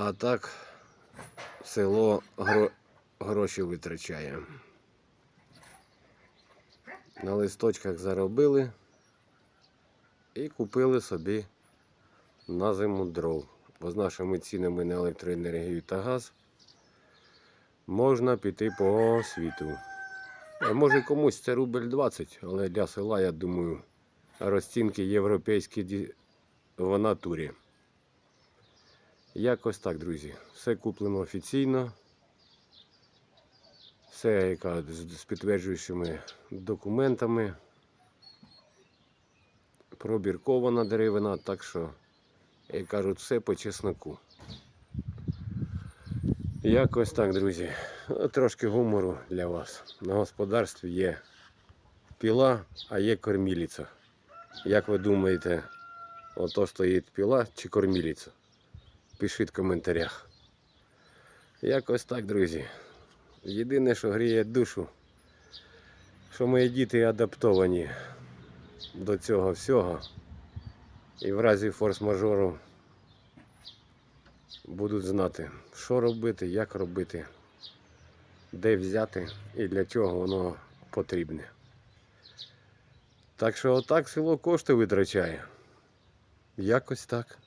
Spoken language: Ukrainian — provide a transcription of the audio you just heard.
А так село гро... гроші витрачає. На листочках заробили і купили собі на зиму дров. Бо з нашими цінами на електроенергію та газ можна піти по світу. А може комусь це рубль 20, але для села, я думаю, розцінки європейські в натурі. Якось так, друзі. Все куплено офіційно. Все яка, з підтверджуючими документами. Пробіркована деревина, так що, як кажуть, все по чесноку. Якось так, друзі. Трошки гумору для вас. На господарстві є піла, а є корміліця. Як ви думаєте, ото стоїть піла чи корміліця? Пишіть в коментарях. Якось так, друзі. Єдине, що гріє душу, що мої діти адаптовані до цього всього. І в разі форс-мажору будуть знати, що робити, як робити, де взяти і для чого воно потрібне. Так що отак село кошти витрачає. Якось так.